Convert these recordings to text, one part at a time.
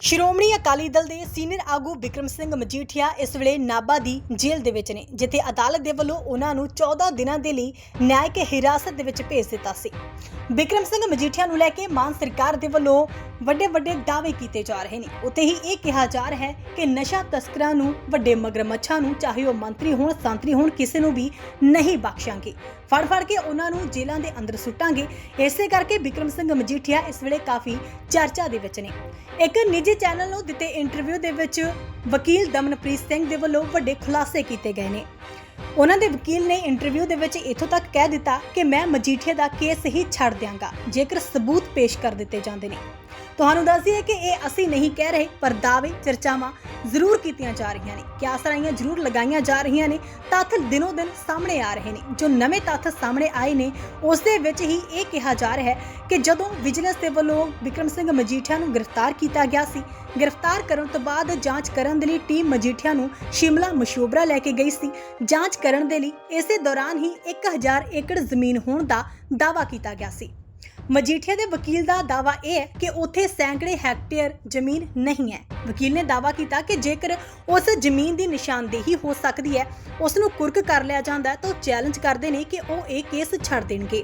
ਸ਼੍ਰੋਮਣੀ ਅਕਾਲੀ ਦਲ ਦੇ ਸੀਨੀਅਰ ਆਗੂ ਵਿਕਰਮ ਸਿੰਘ ਮਜੀਠੀਆ ਇਸ ਵੇਲੇ ਨਾਭਾ ਦੀ ਜੇਲ੍ਹ ਦੇ ਵਿੱਚ ਨੇ, ਜਿੱਥੇ ਅਦਾਲਤ ਦੇ ਵੱਲੋਂ ਉਹਨਾਂ ਨੂੰ 14 ਦਿਨਾਂ ਦੇ ਲਈ ਨਿਆਇਕ ਹਿਰਾਸਤ ਦੇ ਵਿੱਚ ਭੇਜ ਦਿੱਤਾ ਸੀ। ਵਿਕਰਮ ਸਿੰਘ ਮਜੀਠੀਆ ਨੂੰ ਲੈ ਕੇ ਮਾਨ ਸਰਕਾਰ ਦੇ ਵੱਲੋਂ ਵੱਡੇ ਵੱਡੇ ਦਾਅਵੇ ਕੀਤੇ ਜਾ ਰਹੇ ਨੇ। ਉੱਤੇ ਹੀ ਇਹ ਕਿਹਾ ਜਾ ਰਿਹਾ ਹੈ ਕਿ ਨਸ਼ਾ ਤਸਕਰਾਂ ਨੂੰ ਵੱਡੇ ਮਗਰਮੱਛਾਂ ਨੂੰ ਚਾਹੇ ਉਹ ਮੰਤਰੀ ਹੋਣ, ਸੰਤਰੀ ਹੋਣ, ਕਿਸੇ ਨੂੰ ਵੀ ਨਹੀਂ ਬਖਸ਼ਾਂਗੇ। ਫੜ ਫੜ ਕੇ ਉਹਨਾਂ ਨੂੰ ਜੇਲ੍ਹਾਂ ਦੇ ਅੰਦਰ ਸੁੱਟਾਂਗੇ। ਇਸੇ ਕਰਕੇ ਵਿਕਰਮ ਸਿੰਘ ਮਜੀਠੀਆ ਇਸ ਵੇਲੇ ਕਾਫੀ ਚਰਚਾ ਦੇ ਵਿੱਚ ਨੇ। ਇੱਕ ਨਿੱਜੀ ਚੈਨਲ ਨੂੰ ਦਿੱਤੇ ਇੰਟਰਵਿਊ ਦੇ ਵਿੱਚ ਵਕੀਲ ਦਮਨਪ੍ਰੀਤ ਸਿੰਘ ਦੇ ਵੱਲੋਂ ਵੱਡੇ ਖੁਲਾਸੇ ਕੀਤੇ ਗਏ ਨੇ। ਉਹਨਾਂ ਦੇ ਵਕੀਲ ਨੇ ਇੰਟਰਵਿਊ ਦੇ ਵਿੱਚ ਇਥੋਂ ਤੱਕ ਕਹਿ ਦਿੱਤਾ ਕਿ ਮੈਂ ਮਜੀਠੀਆ ਦਾ ਕੇਸ ਹੀ ਛੱਡ ਦਿਆਂਗਾ, ਜੇਕਰ ਸਬੂਤ ਪੇਸ਼ ਕਰ ਦਿੱਤੇ ਜਾਂਦੇ ਨੇ। ਤੁਹਾਨੂੰ ਦੱਸ ਦਈਏ ਕਿ ਇਹ ਅਸੀਂ ਨਹੀਂ ਕਹਿ ਰਹੇ, ਪਰ ਦਾਅਵੇ, ਚਰਚਾਵਾਂ ਜ਼ਰੂਰ ਕੀਤੀਆਂ ਜਾ ਰਹੀਆਂ ਨੇ। ਕਿਆਸਰਾਈਆਂ ਜ਼ਰੂਰ ਲਗਾਈਆਂ ਜਾ ਰਹੀਆਂ ਨੇ। ਤੱਥ ਦਿਨੋ ਦਿਨ ਸਾਹਮਣੇ ਆ ਰਹੇ ਨੇ। ਜੋ ਨਵੇਂ ਤੱਥ ਸਾਹਮਣੇ ਆਏ ਨੇ, ਉਸ ਦੇ ਵਿੱਚ ਹੀ ਇਹ ਕਿਹਾ ਜਾ ਰਿਹਾ ਹੈ ਕਿ ਜਦੋਂ ਵਿਜੀਲੈਂਸ ਦੇ ਵੱਲੋਂ ਵਿਕਰਮ ਸਿੰਘ ਮਜੀਠੀਆ ਨੂੰ ਗ੍ਰਿਫਤਾਰ ਕੀਤਾ ਗਿਆ ਸੀ, ਗ੍ਰਿਫਤਾਰ ਕਰਨ ਤੋਂ ਬਾਅਦ ਜਾਂਚ ਕਰਨ ਦੇ ਲਈ ਟੀਮ ਮਜੀਠੀਆ ਨੂੰ ਸ਼ਿਮਲਾ ਮਸ਼ੂਬਰਾ ਲੈ ਕੇ ਗਈ ਸੀ। ਜਾਂਚ ਕਰਨ ਦੇ ਲਈ ਇਸੇ ਦੌਰਾਨ ਹੀ 1000 ਏਕੜ ਜ਼ਮੀਨ ਹੋਣ ਦਾ ਦਾਅਵਾ ਕੀਤਾ ਗਿਆ ਸੀ। ਮਜੀਠੀਆ ਦੇ ਵਕੀਲ ਦਾ ਦਾਵਾ ਇਹ ਹੈ ਕਿ ਉੱਥੇ ਸੈਂਕੜੇ ਹੈਕਟੇਅਰ ਜ਼ਮੀਨ ਨਹੀਂ ਹੈ। ਵਕੀਲ ਨੇ ਦਾਵਾ ਕੀਤਾ ਕਿ ਜੇਕਰ ਉਸ ਜ਼ਮੀਨ ਦੀ ਨਿਸ਼ਾਨਦੇਹੀ ਹੋ ਸਕਦੀ ਹੈ, ਉਸ ਨੂੰ ਕੁਰਕ ਕਰ ਲਿਆ ਜਾਂਦਾ ਤਾਂ ਚੈਲੰਜ ਕਰਦੇ ਨੇ ਕਿ ਉਹ ਇਹ ਕੇਸ ਛੱਡ ਦੇਣਗੇ।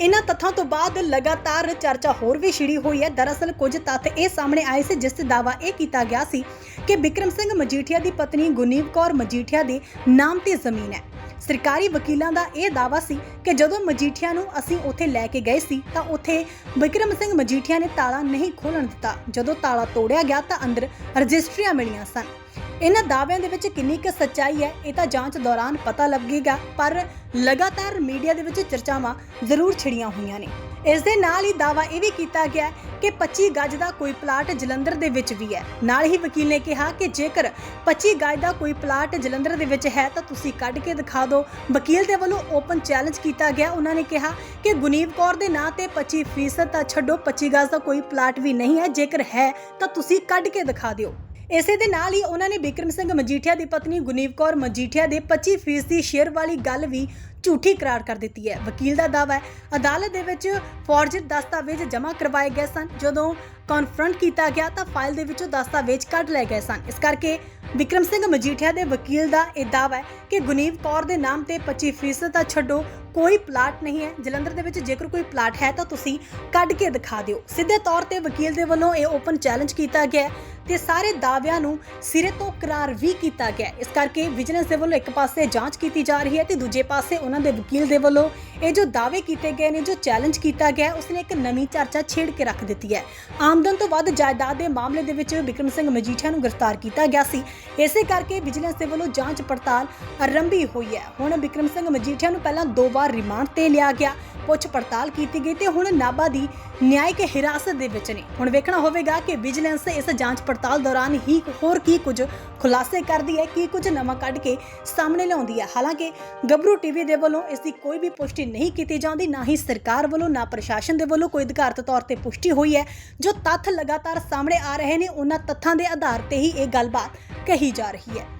ਇਹਨਾਂ ਤੱਥਾਂ ਤੋਂ ਬਾਅਦ ਲਗਾਤਾਰ ਚਰਚਾ ਹੋਰ ਵੀ ਛਿੜੀ ਹੋਈ ਹੈ। ਦਰਅਸਲ ਕੁਝ ਤੱਥ ਇਹ ਸਾਹਮਣੇ ਆਏ ਸੀ, ਜਿਸ ਤੇ ਦਾਵਾ ਇਹ ਕੀਤਾ ਗਿਆ ਸੀ ਕਿ ਵਿਕਰਮ ਸਿੰਘ ਮਜੀਠੀਆ ਦੀ ਪਤਨੀ ਗੁਨੀਵ ਕੌਰ ਮਜੀਠੀਆ ਦੇ ਨਾਮ ਤੇ ਜ਼ਮੀਨ ਹੈ। ਸਰਕਾਰੀ ਵਕੀਲਾਂ ਦਾ ਇਹ ਦਾਵਾ ਸੀ ਕਿ ਜਦੋਂ ਮਜੀਠੀਆ ਨੂੰ ਅਸੀਂ ਉੱਥੇ ਲੈ ਕੇ ਗਏ ਸੀ, ਤਾਂ ਉੱਥੇ ਵਿਕਰਮ ਸਿੰਘ ਮਜੀਠੀਆ ਨੇ ਤਾਲਾ ਨਹੀਂ ਖੋਲਣ ਦਿੱਤਾ। ਜਦੋਂ ਤਾਲਾ ਤੋੜਿਆ ਗਿਆ ਤਾਂ ਅੰਦਰ ਰਜਿਸਟਰੀਆਂ ਮਿਲੀਆਂ ਸਨ। ਇਹਨਾਂ ਦਾਅਵਿਆਂ ਦੇ ਵਿੱਚ ਕਿੰਨੀ ਕੁ ਸੱਚਾਈ ਹੈ, ਇਹ ਤਾਂ ਜਾਂਚ ਦੌਰਾਨ ਪਤਾ ਲੱਗੇਗਾ, ਪਰ ਲਗਾਤਾਰ ਮੀਡੀਆ ਦੇ ਵਿੱਚ ਚਰਚਾਵਾਂ ਜ਼ਰੂਰ ਛਿੜੀਆਂ ਹੋਈਆਂ ਨੇ। ਇਸ ਦੇ ਨਾਲ ਹੀ ਦਾਵਾ ਇਹ ਵੀ ਕੀਤਾ ਗਿਆ ਕਿ 25 ਗੱਜ ਦਾ ਕੋਈ ਪਲਾਟ ਜਲੰਧਰ ਦੇ ਵਿੱਚ ਵੀ ਹੈ। ਨਾਲ ਹੀ ਵਕੀਲ ਨੇ ਕਿਹਾ ਕਿ ਜੇਕਰ 25 ਗੱਜ ਦਾ ਕੋਈ ਪਲਾਟ ਜਲੰਧਰ ਦੇ ਵਿੱਚ ਹੈ, ਤਾਂ ਤੁਸੀਂ ਕੱਢ ਕੇ ਦਿਖਾ ਦਿਓ। ਵਕੀਲ ਦੇ ਵੱਲੋਂ ਓਪਨ ਚੈਲੰਜ ਕੀਤਾ ਗਿਆ। ਉਹਨਾਂ ਨੇ ਕਿਹਾ ਕਿ ਗੁਨੀਵ ਕੌਰ ਦੇ ਨਾਂ ਤੇ 25% ਤਾਂ ਛੱਡੋ 25 ਗੱਜ ਦਾ ਕੋਈ ਪਲਾਟ ਵੀ ਨਹੀਂ ਹੈ। ਜੇਕਰ ਹੈ, ਤਾਂ ਤੁਸੀਂ ਕੱਢ ਕੇ ਦਿਖਾ ਦਿਓ। ਇਸੇ ਦੇ ਨਾਲ ਹੀ ਉਹਨਾਂ ਨੇ ਬਿਕਰਮ ਸਿੰਘ ਮਜੀਠੀਆ ਦੀ ਪਤਨੀ ਗੁਨੀਵ ਕੌਰ ਮਜੀਠੀਆ ਦੇ 25% ਦੀ ਸ਼ੇਅਰ ਵਾਲੀ ਗੱਲ ਵੀ ਝੂਠੀ ਕਰਾਰ ਕਰ ਦਿੱਤੀ ਹੈ। ਵਕੀਲ ਦਾ ਦਾਅਵਾ ਹੈ, ਅਦਾਲਤ ਦੇ ਵਿੱਚ ਫੌਰਜਰ ਦਸਤਾਵੇਜ਼ ਜਮ੍ਹਾਂ ਕਰਵਾਏ ਗਏ ਸਨ। ਜਦੋਂ ਕਨਫਰੰਟ ਕੀਤਾ ਗਿਆ ਤਾਂ ਫਾਈਲ ਦੇ ਵਿੱਚੋਂ ਦਸਤਾਵੇਜ਼ ਕੱਢ ਲਏ ਗਏ ਸਨ। ਇਸ ਕਰਕੇ ਵਿਕਰਮ ਸਿੰਘ ਮਜੀਠੀਆ ਦੇ ਵਕੀਲ ਦਾ ਇਹ ਦਾਅਵਾ ਹੈ ਕਿ ਗੁਨੀਵ ਕੌਰ ਦੇ ਨਾਮ ਤੇ 25% ਤਾਂ ਛੱਡੋ, ਕੋਈ ਪਲਾਟ ਨਹੀਂ ਹੈ। ਜਲੰਧਰ ਦੇ ਵਿੱਚ ਜੇਕਰ ਕੋਈ ਪਲਾਟ ਹੈ ਤਾਂ ਤੁਸੀਂ ਕੱਢ ਕੇ ਦਿਖਾ ਦਿਓ। ਸਿੱਧੇ ਤੌਰ ਤੇ ਵਕੀਲ ਦੇ ਵੱਲੋਂ ਇਹ ਓਪਨ ਚੈਲੰਜ ਕੀਤਾ ਗਿਆ ਹੈ ਤੇ ਸਾਰੇ ਦਾਅਵਿਆਂ ਨੂੰ ਸਿਰੇ ਤੋਂ ਕਰਾਰ ਵੀ ਕੀਤਾ ਗਿਆ ਇਸ ਕਰਕੇ ਵਿਜੀਲੈਂਸ ਦੇ ਵੱਲੋਂ ਇੱਕ ਪਾਸੇ ਜਾਂਚ ਕੀਤੀ ਜਾ ਰਹੀ ਹੈ ਤੇ ਦੂਜੇ ਪਾਸੇ ਉਹਨਾਂ ਦੇ ਵਕੀਲ ਦੇ ਵੱਲੋਂ ਇਹ ਜੋ ਦਾਅਵੇ ਕੀਤੇ ਗਏ ਨੇ, ਜੋ ਚੈਲੰਜ ਕੀਤਾ ਗਿਆ, ਉਸਨੇ ਇੱਕ ਨਵੀਂ ਚਰਚਾ ਛੇੜ ਕੇ ਰੱਖ ਦਿੱਤੀ ਹੈ। ਆਮਦਨ ਤੋਂ ਵੱਧ ਜਾਇਦਾਦ ਦੇ ਮਾਮਲੇ ਦੇ ਵਿੱਚ ਵਿਕਰਮ ਸਿੰਘ ਮਜੀਠੀਆ ਨੂੰ ਗ੍ਰਿਫਤਾਰ ਕੀਤਾ ਗਿਆ ਸੀ। ਇਸੇ ਕਰਕੇ ਵਿਜੀਲੈਂਸ ਦੇ ਵੱਲੋਂ ਜਾਂਚ ਪੜਤਾਲ ਆਰੰਭੀ ਹੋਈ ਹੈ। ਹੁਣ ਵਿਕਰਮ ਸਿੰਘ ਮਜੀਠੀਆ ਨੂੰ ਪਹਿਲਾਂ ਦੋ ਵਾਰ ਰਿਮਾਂਡ ਤੇ ਲਿਆ ਗਿਆ। ਪੁੱਛ ਪੜਤਾਲ ਕੀਤੀ ਗਈ ਤੇ ਹੁਣ ਨਾਭਾ ਦੀ ਨਿਆਇਕ ਹਿਰਾਸਤ ਦੇ ਵਿੱਚ ਨੇ। ਹੁਣ ਵੇਖਣਾ ਹੋਵੇਗਾ ਕਿ ਵਿਜੀਲੈਂਸ ਇਸ ਜਾਂਚ ਪੜਤਾਲ ਦੌਰਾਨ ਹੀ ਹੋਰ ਕੀ ਕੁਝ ਖੁਲਾਸੇ ਕਰਦੀ ਹੈ, ਕੀ ਕੁਝ ਨਵਾਂ ਕੱਢ ਕੇ ਸਾਹਮਣੇ ਲਿਆਉਂਦੀ ਹੈ। ਹਾਲਾਂਕਿ ਗੱਭਰੂ ਟੀਵੀ ਦੇ ਵੱਲੋਂ ਇਸ ਦੀ ਕੋਈ ਵੀ ਪੁਸ਼ਟੀ ਨਹੀਂ ਕੀਤੀ ਜਾਂਦੀ, ਨਾ ਹੀ ਸਰਕਾਰ ਵੱਲੋਂ, ਨਾ ਪ੍ਰਸ਼ਾਸਨ ਦੇ ਵੱਲੋਂ ਕੋਈ ਅਧਿਕਾਰਤ ਤੌਰ ਤੇ ਪੁਸ਼ਟੀ ਹੋਈ ਹੈ। ਜੋ ਤੱਥ ਲਗਾਤਾਰ ਸਾਹਮਣੇ ਆ ਰਹੇ ਨੇ, ਉਹਨਾਂ ਤੱਥਾਂ ਦੇ ਆਧਾਰ ਤੇ ਹੀ ਇਹ ਗੱਲਬਾਤ ਕਹੀ ਜਾ ਰਹੀ ਹੈ।